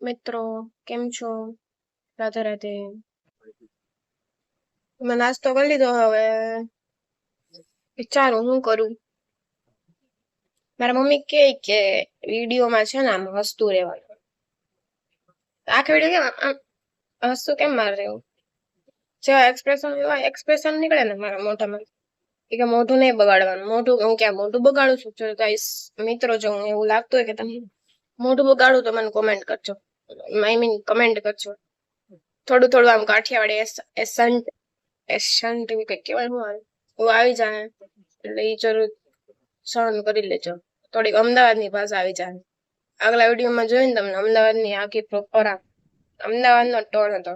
મિત્રો કેમ છો રાધે રાધે મેં નાસ્તો કરી લીધો હવે વિચારું હું કરું મારા મમ્મી કે કે વિડીયોમાં છે ને આમ હસતું રહેવાનું આખી વીડિયો કેમ હસતું કેમ મારે રહેવું જેવા એક્સપ્રેશન એવા એક્સપ્રેશન નીકળે ને મારા મોઢામાં કે મોઢું નહીં બગાડવાનું મોઢું હું ક્યાં મોઢું બગાડું છું જો મિત્રો જો એવું લાગતું હોય કે તમે મોઢું બગાડું તો મને કોમેન્ટ કરજો આઈ મીન કમેન્ટ કરજો. થોડું થોડું આમ કાઠિયાવાડી એસન્ટ એસન્ટ એવું કંઈક કહેવાય, હું આવે હું આવી જાય એટલે એ જરૂર સહન કરી લેજો. થોડીક અમદાવાદની ભાષા આવી જાય આગલા વિડીયોમાં જોઈને તમને અમદાવાદની આખી પ્રોપર અમદાવાદનો ટોન હતો.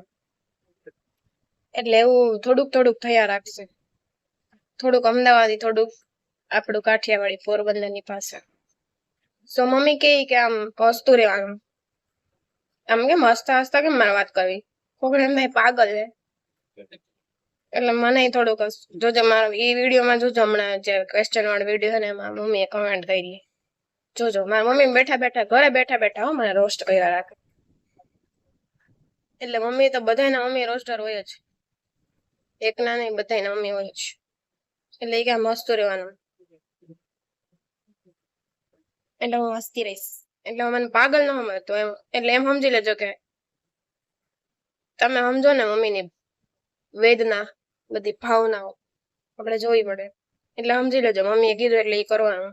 એટલે એવું થોડુંક થોડુંક થયા રાખશે. થોડુંક અમદાવાદી, થોડુંક આપણું કાઠિયાવાડી પોરબંદરની ભાષા. સો મમ્મી કે આમ હસતું રહેવાનું. આમ કેમ હસતા હસતા કેમ મારે વાત કરવી? કોકડે એમ ભાઈ પાગલ છે એટલે મને થોડુંક જોજો મારો એ વિડીયોમાં જોજો હમણાં જે ક્વેશ્ચન વાળો વીડિયો છે ને, એમાં મમ્મીએ કમેન્ટ કરી જોજો મારા મમ્મી બેઠા બેઠા, ઘરે બેઠા બેઠા હો, મને રોસ્ટ કર્યા રાખે. એટલે મમ્મી તો બધાના મમ્મી રોસ્ટર હોય જ. એકના નહીં બધાના મમ્મી હોય જ. એટલે એ ક્યાં મસ્ત રહેવાનું. એટલે હું હસતી રહીશ. એટલે મને પાગલ ન સમજતો એમ, એટલે એમ સમજી લેજો કે તમે સમજો ને મમ્મીની વેદના, બધી ભાવનાઓ. આપણે જોવી પડે. એટલે સમજી લેજો, મમ્મીએ કીધું એટલે એ કરવાનું.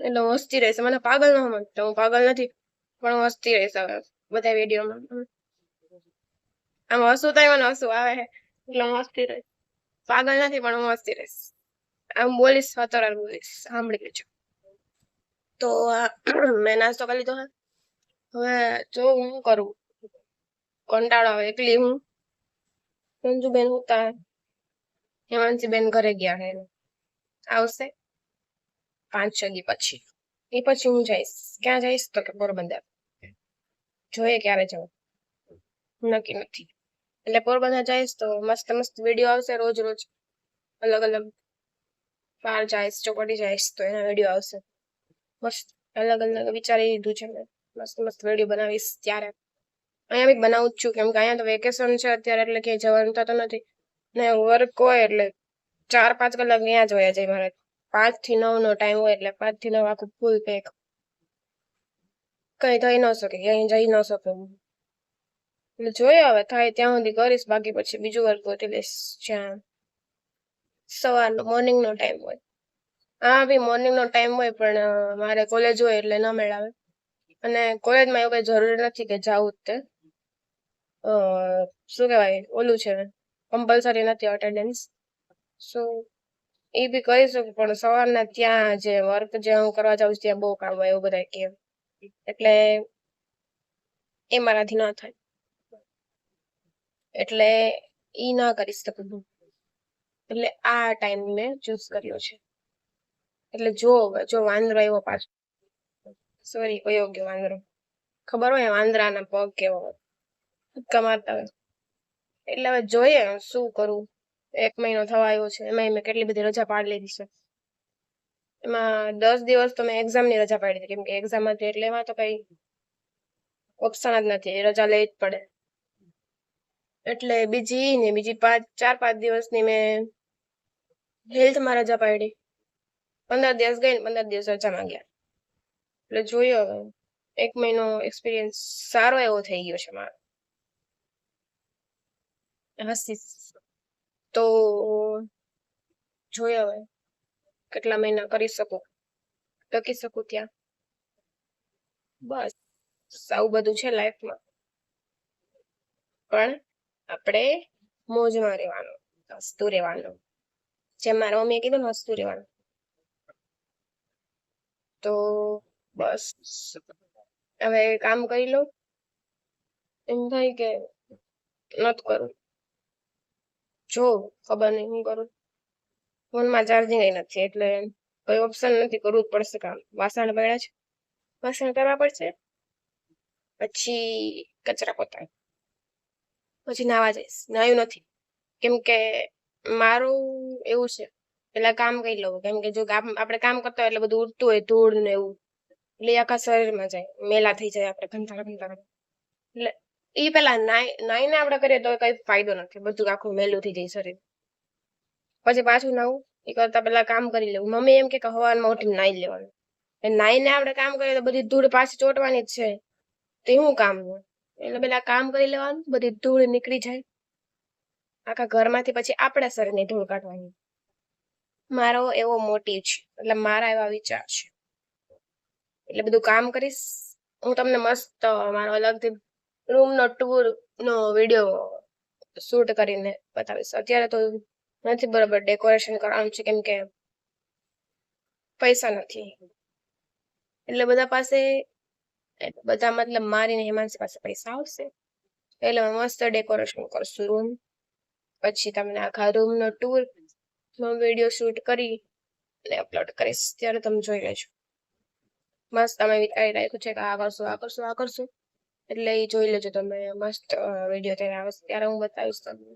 એટલે હું હસતી રહીશ. મને પાગલ ન સમજતો હું પાગલ નથી, પણ હું હસતી રહીશ હવે બધા વિડીયોમાં. આમ હસું થાય મને હસું આવે. એટલે હું હસતી રહીશ. પાગલ નથી, પણ હું હસતી રહીશ. આમ બોલીશ સતરા બોલીશ. સાંભળી લેજો. તો મેં નાસ્તો કરી લીધો, હે. હવે જો હું કરું, કંટાળો આવે, એકલી હું. સંજુબેન ઉતા હેમાંશી બેન ઘરે ગયા હે. આવશે પાંચ વાગે પછી. એ પછી હું જઈશ. ક્યાં જઈશ? તો કે પોરબંદર. જોઈએ ક્યારે જાઉં નક્કી નથી. એટલે પોરબંદર જઈશ તો મસ્ત મસ્ત વીડિયો આવશે રોજ રોજ. અલગ અલગ બહાર જઈશ ચોપાટી જઈશ, તો એના વીડિયો આવશે. મસ્ત અલગ અલગ વિચારી લીધું છે મેં. મસ્ત મસ્ત વીડિયો બનાવીશ ત્યારે. અહીંયા બી બનાવું જ છું કેમ કે અહીંયા તો વેકેશન છે અત્યારે એટલે ક્યાંય જવાનું થતું નથી. ને વર્ક હોય એટલે ચાર પાંચ કલાક ત્યાં જ હોય જાય મારે. પાંચથી નવ નો ટાઈમ હોય એટલે પાંચથી નવ આખું ફૂલ પેક કઈ થઈ ન શકે ક્યાંય જઈ ન શકે. એટલે જોઈએ હવે થાય ત્યાં સુધી કરીશ બાકી પછી બીજું વર્ક ગોતી લઈશ જ્યાં. સવારનો મોર્નિંગનો ટાઈમ હોય. હા બી મોર્નિંગ નો ટાઈમ હોય, પણ મારે કોલેજ હોય એટલે ન મેળાવે. અને કોલેજમાં એવું કઈ જરૂરી નથી કે જવું જ તે. શું કહેવાય, ઓલું છે કમ્પલસરી નથી અટેન્ડન્સ સો એ બી કરી શકું, પણ સવારના ત્યાં જે વર્ક જે હું કરવા જાઉં છું, ત્યાં બહુ કામ હોય, એવું બધા કે. એટલે એ મારાથી ન થાય. એટલે ઈ ના કરી શકું. એટલે આ ટાઈમ મેં ચૂઝ કર્યો છે. એટલે જો જો વાંદરો આવ્યો પાછો. સોરી કયો ગયો વાંદરો. ખબર હોય વાંદરાના પગ કેવો કૂદકા મારતા હોય. એટલે હવે જોઈએ શું કરું. એક મહિનો થવા આવ્યો છે એમાં મેં કેટલી બધી રજા પાડી લીધી છે. એમાં દસ દિવસ તો મેં એક્ઝામની રજા પાડી દીધી. કેમ કે એક્ઝામ હતી એટલે એમાં તો કઈ ઓપ્શન જ નથી. રજા લેવી જ પડે. એટલે બીજી ને બીજી પાંચ, ચાર, પાંચ દિવસની મેં હેલ્થમાં રજા પાડી. પંદર દિવસ ગઈ ને પંદર દિવસ રજા માંગ્યા. એટલે જોયો હવે. એક મહિનો એક્સપિરિયન્સ સારો એવો થઈ ગયો છે મારો. હસીશ તો જોયો હવે. કેટલા મહિના કરી શકું? ટકી શકું ત્યાં? બસ. આવું બધું છે લાઈફમાં પણ આપણે મોજમાં રહેવાનું હસતું રહેવાનું. જેમ મારા મમ્મીએ કીધું ને હસતું રહેવાનું. તો બસ. હવે કામ કરી લો એમ થાય કે નથી કરું. જો, ખબર નહીં, હું કરું. ફોનમાં ચાર્જિંગ નથી, એટલે કોઈ ઓપ્શન નથી, કરવું જ પડશે કામ. વાસણ પડ્યા છે. વાસણ કરવા પડશે. પછી કચરા પોતા. પછી નાવા જઈશ. નાયું નથી. કેમ કે મારું એવું છે પેલા કામ કરી લઉં. કેમ કે જો આપણે કામ કરતા હોય એટલે બધું ઉડતું હોય ધૂળ ને એવું. એટલે આખા શરીરમાં જાય. મેલા થઈ જાય આપણે, ગંધારા ગંધારા. એટલે એ પેલા નાઈ, નાઈને આપણે કરીએ તો કઈ ફાયદો નથી. બધું આખું મેલું થઈ જાય શરીર. પછી પાછું નવું એ કરતા પેલા કામ કરી લેવું. મમ્મી એમ કે સવારમાં ઉઠીને નાઈ લેવાનું. નાઈને આપણે કામ કરીએ તો બધી ધૂળ પાછી ચોટવાની જ છે. તે શું કામ એટલે પેલા કામ કરી લેવાનું, બધી ધૂળ નીકળી જાય. આખા ઘરમાંથી પછી આપણા શરીરની ધૂળ કાઢવાની. મારો એવો મોટિવ છે. એટલે મારા એવા વિચાર છે. એટલે બધું કામ કરીશ. હું તમને મસ્ત મારો અલગથી રૂમનો ટૂર નો વીડિયો શૂટ કરીને બતાવીશ. અત્યારે તો નથી બરાબર ડેકોરેશન કરવાનું છે કેમ કે પૈસા નથી. એટલે બધા પાસે બધા મતલબ મારી ને હેમાંશી પાસે પૈસા આવશે. એટલે મસ્ત ડેકોરેશન કરશું રૂમ પછી તમને આખા રૂમ નો ટૂર વીડિયો શૂટ કરી અને અપલોડ કરીશ. ત્યારે તમે જોઈ લેજો. મસ્ત અમે વિચારી રાખ્યું છે કે આ કરશું આ કરશું આ કરશું. એટલે એ જોઈ લેજો તમે. મસ્ત વીડિયો ત્યારે આવશે ત્યારે હું બતાવીશ તમને.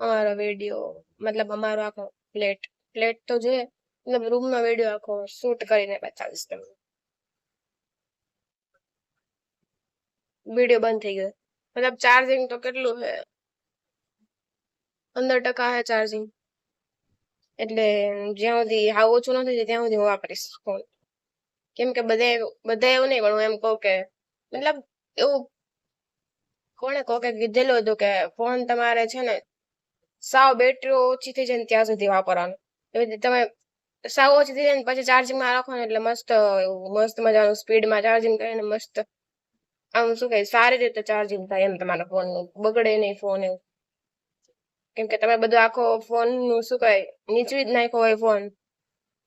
અમારો વીડિયો મતલબ અમારો આખો પ્લેટ પ્લેટ તો છે, મતલબ રૂમનો વીડિયો આખો શૂટ કરીને બતાવીશ તમને. વીડિયો બંધ થઈ ગયો. મતલબ ચાર્જિંગ તો કેટલું છે? પંદર ટકા છે ચાર્જિંગ એટલે જ્યાં સુધી હાવ ઓછું નથી ત્યાં સુધી હું વાપરીશ ફોન કેમ કે બધા બધા એવું નહીં પણ હું એમ કહું કે મતલબ એવું કોણે કહો કે કીધેલું હતું કે ફોન તમારે છે ને સાવ બેટરી ઓછી થઈ જાય ને ત્યાં સુધી વાપરવાનું. એવી રીતે તમે સાવ ઓછી થઈ જાય ને પછી ચાર્જિંગમાં રાખો ને એટલે મસ્ત મસ્ત મજાનું સ્પીડમાં ચાર્જિંગ કરીને મસ્ત આમ શું કહે સારી રીતે ચાર્જિંગ થાય એમ તમારા ફોનનું બગડે નહીં ફોન એવું. કેમ કે તમે બધું આખો ફોનનું શું કહે નીચવી જ નાખ્યો હોય ફોન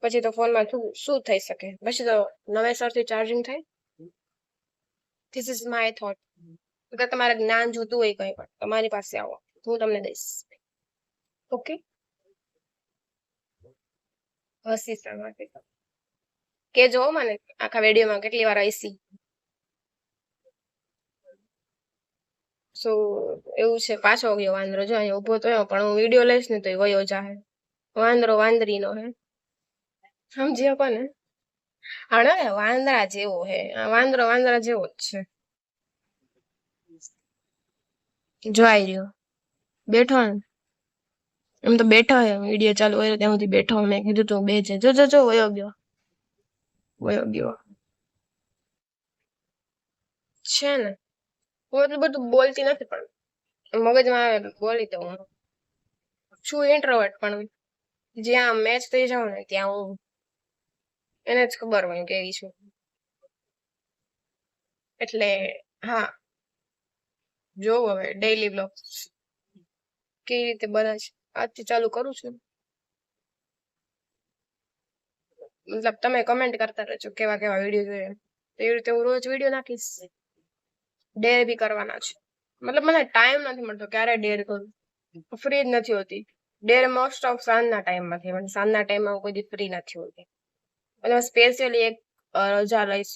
પછી તો ફોનમાં શું શું થઈ શકે? પછી તો નવેસરથી ચાર્જિંગ થાય. ધીસ ઇઝ માય થોટ અગર તમારે જ્ઞાન જોતું હોય કંઈ પણ, તમારી પાસે આવો. હું તમને દઈશ. ઓકે હસી સર કે જો મને આખા વિડીયોમાં કેટલી વાર હસી. સો એવું છે પાછો ગયો વાંદરો. જો અહીંયા ઊભો તો પણ હું વીડિયો લઈશ ને તો એ વયો જાહે. વાંદરો વાંદરીનો હે. સમજી શકો ને હા વાંદરા જેવો હે. વાંદરો વાંદરા જેવો જ છે. જોઈ રહ્યો. બેઠો ને. એમ તો બેઠો હે. વીડિયો ચાલુ હોય ત્યાં સુધી બેઠો મેં કીધું તું બે છે. જો જો જો, વયો ગયો. વયો ગયો. છે ને? એટલું બધું બોલતી નથી પણ મગજમાં આવે બોલી દઉં હું. છું ઇન્ટ્રોવર્ટ પણ જ્યાં મેચ થઈ જાવ ને ત્યાં હું એને જ ખબર હોય કેવી છું. એટલે હા. જોવું હવે ડેઈલી બ્લોગ કેવી રીતે બને છે? આજથી ચાલુ કરું છું. મતલબ તમે કમેન્ટ કરતા રહેજો કેવા કેવા વીડિયો જોઈએ. એવી રીતે હું રોજ વીડિયો નાખીશ. ડેર બી કરવાના છે. મતલબ મને ટાઈમ નથી મળતો ક્યારે ડેર કરું. ફ્રી જ નથી હોતી. ડેર મોસ્ટ ઓફ સાંજના ટાઈમમાં થાય મને. સાંજના ટાઈમમાં કોઈ દી ફ્રી નથી હોતી. એટલે સ્પેશિયલી એક રજા લઈશ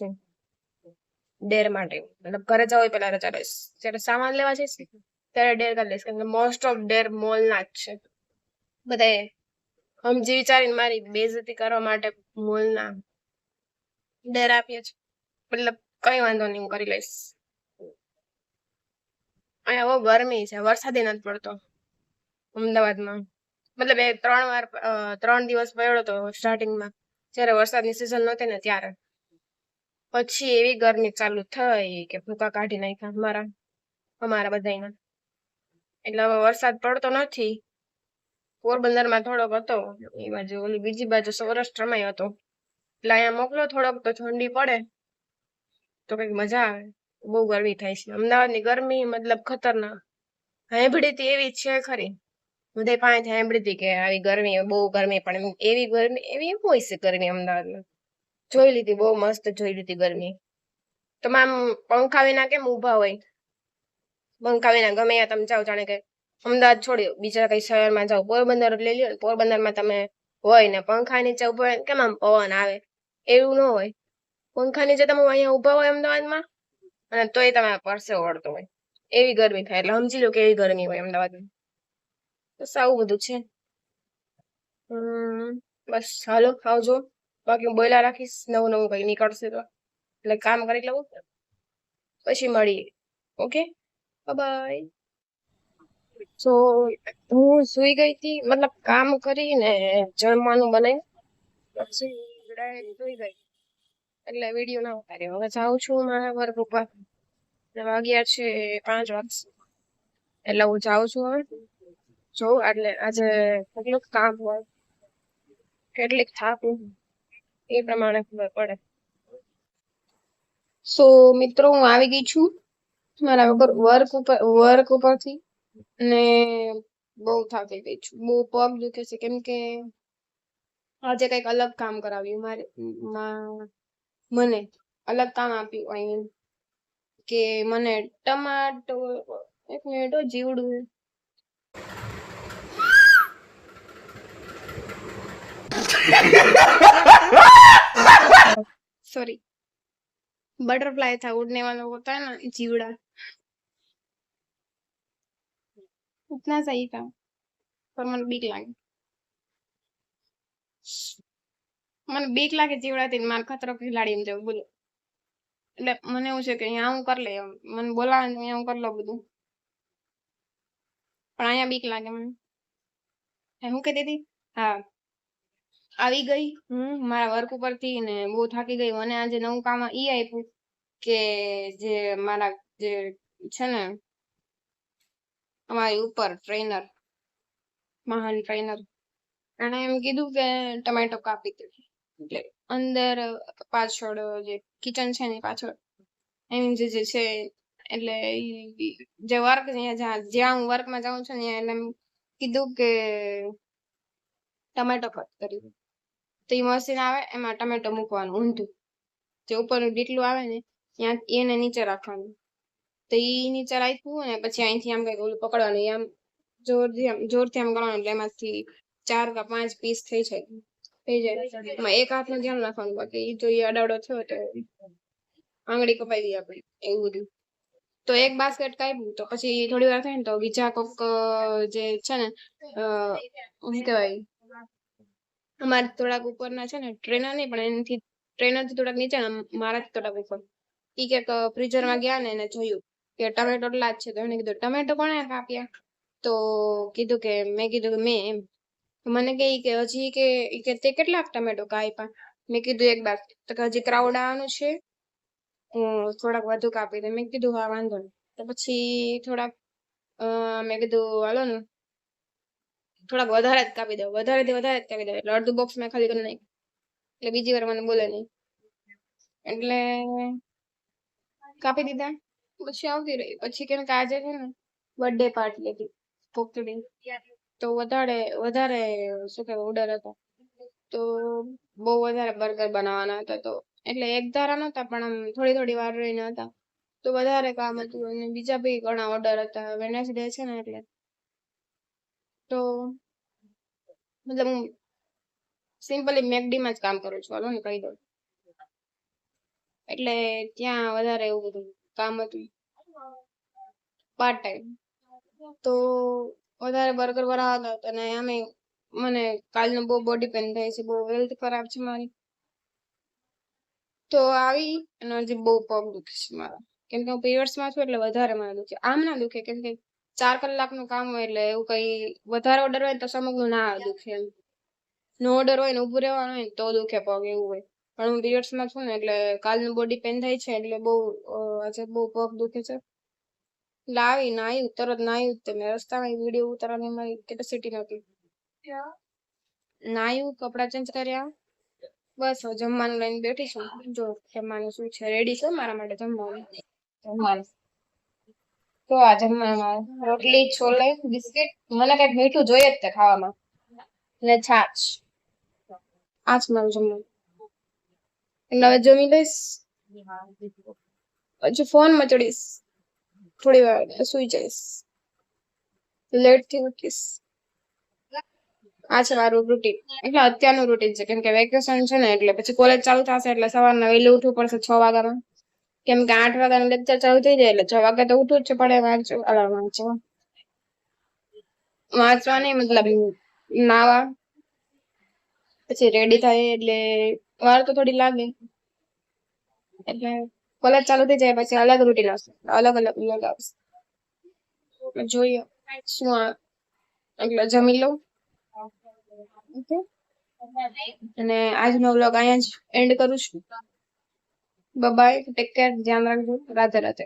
ડેર માટે. મતલબ ઘરે જાવ હોય પેલા રજા લઈશ. જ્યારે સામાન લેવા જઈશ ત્યારે ડેર કરી લઈશ. કારણ કે મોસ્ટ ઓફ ડેર મોલના જ છે. બધાએ સમજી વિચારીને મારી બેજતી કરવા માટે મોલના ડેર આપીએ છે મતલબ કઈ વાંધો નહીં, હું કરી લઈશ. અહીંયા બહુ ગરમી છે. વરસાદે નથી પડતો. અમદાવાદમાં. મતલબ એ ત્રણ વાર ત્રણ દિવસ પડ્યો હતો સ્ટાર્ટિંગમાં જ્યારે વરસાદની સિઝન નહોતી ને ત્યારે. પછી એવી ગરમી ચાલુ થઈ કે ભૂકા કાઢી નાખ્યા અમારા અમારા બધાના એટલે હવે વરસાદ પડતો નથી. પોરબંદરમાં થોડોક હતો. એ બાજુ ઓલી બીજી બાજુ સૌરાષ્ટ્રમાં હતો. એટલે અહીંયા મોકલો થોડોક તો ઠંડી પડે. તો કંઈક મજા આવે. બહુ ગરમી થાય છે. અમદાવાદની ગરમી મતલબ ખતરનાક. હાંભળી એવી છે ખરી. બધે પાસે સાંભળી હતી કે આવી ગરમી, બહુ ગરમી, પણ એવી ગરમી, એવી હોય છે ગરમી અમદાવાદમાં. જોઈ લીધી, બહુ મસ્ત જોઈ લીધી ગરમી. તમે આમ પંખા વિના કેમ ઊભા હોય? પંખા વિના ગમે ત્યાં તમે જાઓ, જાણે કે અમદાવાદ છોડ્યો બીજા કઈ શહેરમાં જાઓ, પોરબંદર લઈ લ્યો પોરબંદરમાં તમે હોય ને, પંખા નીચે ઊભા કેમ આમ પવન આવે? એવું ન હોય. પંખા નીચે તમે અહીંયા ઊભા હોય અમદાવાદમાં? અને તોય તમે પરસે ઓળતો હોય. એવી ગરમી થાય એટલે સમજી લો કે એવી ગરમી હોય અમદાવાદમાં. બસ આવું બધું છે. બસ હાલો, આવજો. બાકી હું બોયલા રાખીશ, નવું નવું કઈ નીકળશે તો. એટલે કામ કરી લઉં. પછી મળીએ. ઓકે? બાય સો હું સુઈ ગઈ હતી, મતલબ કામ કરીને જમવાનું બનાવ્યું. પછી સુઈ ગઈ. એટલે વીડિયો ના ઉતાર્યો હવે જાઉં છું મારા વર્ક ઉપર ને વાગ્યા છે પાંચ વાગશે એટલે હું જાઉં છું હવે. જોઉં એટલે આજે કેટલુંક કામ હોય. કેટલીક થાકું એ પ્રમાણે ખબર પડે. સો મિત્રો હું આવી ગઈ છું મારા વગર વર્ક ઉપર વર્ક ઉપરથી. ને બહુ થાકી ગઈ છું. બહુ પગ દુખે છે. કેમ કે આજે કંઈક અલગ કામ કરાવ્યું મારે. મને અલગ કામ આપ્યું આઈ મીન કે મને ટમાટો એક મિનિટ હો, જીવડું सॉरी बटरफ्लाई था उड़ने वाला होता है ना जीवड़ा उतना सही था पर મને બીક લાગે મને બીક લાગે ચીવડાતી માર ખતરો ખિલાડીને જવું બોલો એટલે મને એવું છે કે અહીંયા હું કરી લે એમ. મને બોલાવે અહીંયા હું કરી લઉં બધું. પણ અહીંયા બીક લાગે મને. હું કહેતી હતી હા. આવી ગઈ. હું મારા વર્ક ઉપરથી ને બહુ થાકી ગઈ. મને આજે નવું કામ ઈ આપ્યું કે જે મારા જે છે ને અમારી ઉપર ટ્રેનર મહાન ટ્રેનર એણે એમ કીધું કે ટમેટો કાપી દે. એટલે અંદર પાછળ જે કિચન છે એની પાછળ એમ જે જે છે, એટલે જે વર્ક જ્યાં હું વર્કમાં જાઉં છું ત્યાં એટલે કીધું કે ટમેટો કટ કરી તો એ મશીન આવે, એમાં ટમેટો મૂકવાનું, ઊંધું. જે ઉપરનું ડીટલું આવે ને, ત્યાં એને નીચે રાખવાનું. તો ઈ નીચે રાખ્યું ને પછી અહીંથી આમ કંઈક ઓલું પકડવાનું. આમ જોરથી આમ જોરથી આમ કરવાનું, એટલે એમાંથી ચાર કે પાંચ પીસ થઈ જાય થઈ જાય. એમાં એક હાથનું ધ્યાન રાખવાનું બાકી જો એ અડાવડો થયો તો આંગળી કપાઈ ગઈ આપડી એવું બધું. તો એક બાસ્કેટ કાપ્યું તો પછી થોડી વાર થાય ને તો બીજા કોક જે છે ને શું કહેવાય? અમારે થોડાક ઉપરના છે ને ટ્રેનર નહીં પણ એનાથી ટ્રેનરથી થોડાક નીચે મારા થોડાક ઉપર. ઈ કે ફ્રીઝરમાં ગયા ને એને જોયું કે ટમેટો એટલા જ છે તો એને કીધું ટમેટો કોણે કાપ્યા તો કીધું કે મેં કીધું કે મેં એમ. મને કહે કે, હજી કે કે તે કેટલાક ટમેટો કાપ્યા મેં કીધું એક બાર. તો કે હજી ક્રાઉડ આવવાનું છે. થોડાક વધુ કાપી દે મેં કીધું, હા, વાંધો નહીં. તો પછી થોડાક મેં કીધું, હાલો ને. થોડાક વધારે જ કાપી દો વધારે થી વધારે જ કાપી દો એટલે અડધું બોક્સ મેં ખાલી કરી નાખ્યું. એટલે બીજી વાર મને બોલે નહીં. એટલે કાપી દીધા. પછી આવતી રહી. પછી કે આજે છે ને બર્થડે પાર્ટી હતી. પોતડી તો વધારે વધારે, શું કે ઓર્ડર હતા. તો બહુ વધારે બર્ગર બનાવવાના હતા તો, એટલે એક ધારા નહોતા, પણ થોડી થોડી વાર રહીને હતા. તો વધારે કામ હતું અને બીજા બી ઘણા ઓર્ડર હતા. વેનેસડે છે ને એટલે. તો મતલબ હું સિમ્પલી મેકડીમાં જ કામ કરું છું. હાલો ને કહી દઉં. એટલે ત્યાં વધારે એવું બધું કામ હતું. પાર્ટ ટાઈમ તો વધારે બર્ગર બનાવતો હતો અને અમે મને કાલનું બહુ બોડી પેન થાય છે, બહુ હેલ્થ ખરાબ છે મારી. તો આવી અને હજી બહુ પગ દુખે છે મારા. કેમ કે હું પીરિયડ્સમાં છું એટલે વધારે મને દુખે. આમ ના દુખે, કેમ કે ચાર કલાકનું કામ હોય એટલે એવું કંઈ વધારે ઓર્ડર હોય તો સમગ્ર ના દુખે એમ. નો ઓર્ડર હોય ને ઊભું રહેવાનું હોય ને તો દુખે પગ એવું હોય. પણ હું પીરિયડ્સમાં છું ને એટલે કાલનું બોડી પેન થાય છે એટલે બહુ આજે બહુ પગ દુખે છે. એટલે આવી નાયું તરત નાયું જ તે મેં રસ્તામાં વીડિયો ઉતારવાની મારી કેપેસિટી નહોતી. નાયું કપડાં ચેન્જ કર્યા. બસ જમવાનું લઈને બેઠી છું. જો, જમવાનું શું છે? રેડી છે? મારા માટે જમવાનું? જમવાનું. તો આ જમવામાં રોટલી, છોલે, બિસ્કિટ. મને કંઈક મીઠું જોઈએ જ તે ખાવામાં. ને છાશ. આજ મારું જમવાનું. એટલે હવે જમી લઈશ. પછી ફોન મચડીશ થોડી વાર સુઈ જઈશ. લેટથી ઉઠીશ. આ છે મારું રૂટીન એટલે અત્યારનું રૂટીન છે. કેમ કે વેકેશન છે ને, એટલે પછી કોલેજ ચાલુ થશે એટલે સવારના વહેલું ઉઠવું પડશે છ વાગ્યામાં. કેમ કે આઠ વાગ્યાનું લેક્ચર ચાલુ થઈ જાય એટલે છ વાગે તો ઉઠવું જ છે પડે વાંચવું વાંચવા વાંચવા નહીં મતલબ નાવા. પછી રેડી થાય એટલે વાર તો થોડી લાગે. એટલે કોલેજ ચાલુ થઈ જાય પછી અલગ રૂટીન આવશે. અલગ અલગ વ્લોગ આવશે. જોઈએ. શું આ? એટલે જમી લઉં. અને આજનો વ્લોગ અહીંયા જ એન્ડ કરું છું. બાય ટેક કેર ધ્યાન રાખજો. રાધે રાધે